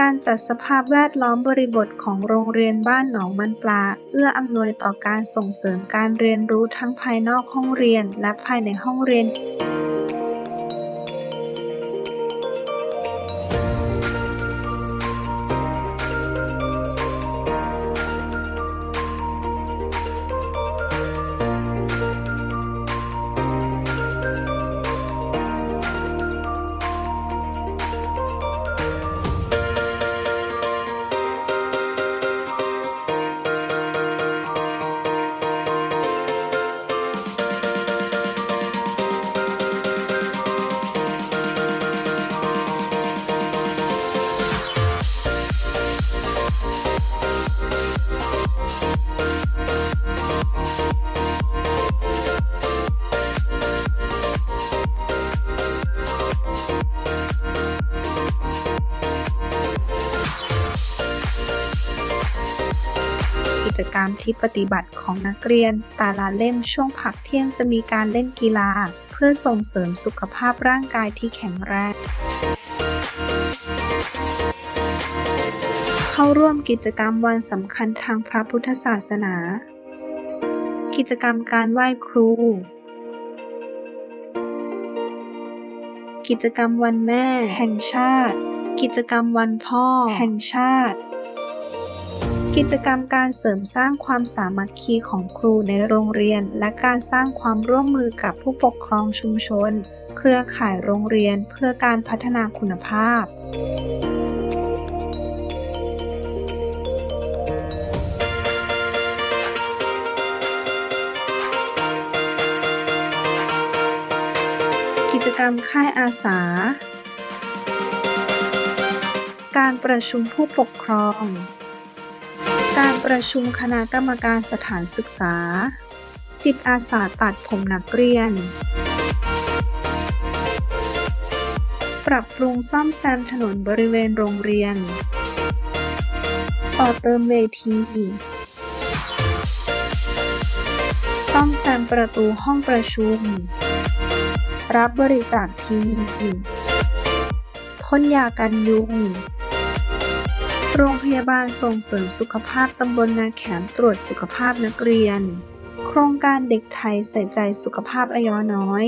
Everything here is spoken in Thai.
การจัดสภาพแวดล้อมบริบทของโรงเรียนบ้านหนองมันปลา เอื้ออำนวยต่อการส่งเสริมการเรียนรู้ทั้งภายนอกห้องเรียนและภายในห้องเรียน กิจกรรมที่ปฏิบัติของนักเรียน แต่ละเล่มช่วงพักเที่ยงจะมีการเล่นกีฬา เพื่อส่งเสริมสุขภาพร่างกายที่แข็งแรงเข้าร่วมกิจกรรมวันสำคัญทางพระพุทธศาสนา กิจกรรมการไหว้ครู กิจกรรมวันแม่แห่งชาติ กิจกรรมวันพ่อแห่งชาติ กิจกรรมการเสริมสร้างความสามัคคีของครูในโรงเรียน และการสร้างความร่วมมือกับผู้ปกครองชุมชน เครือข่ายโรงเรียนเพื่อการพัฒนาคุณภาพกิจกรรมค่ายอาสา การประชุมผู้ปกครอง การประชุมคณะกรรมการสถานศึกษา จิตอาสาตัดผมนักเรียน ปรับปรุงซ่อมแซมถนนบริเวณโรงเรียน ต่อเติมเวที ซ่อมแซมประตูห้องประชุม รับบริจาคทีวีพ่นยากันยุง โรงพยาบาลส่งเสริมสุขภาพตำบลนาแขมตรวจสุขภาพนักเรียน โครงการเด็กไทยใส่ใจสุขภาพอายุน้อย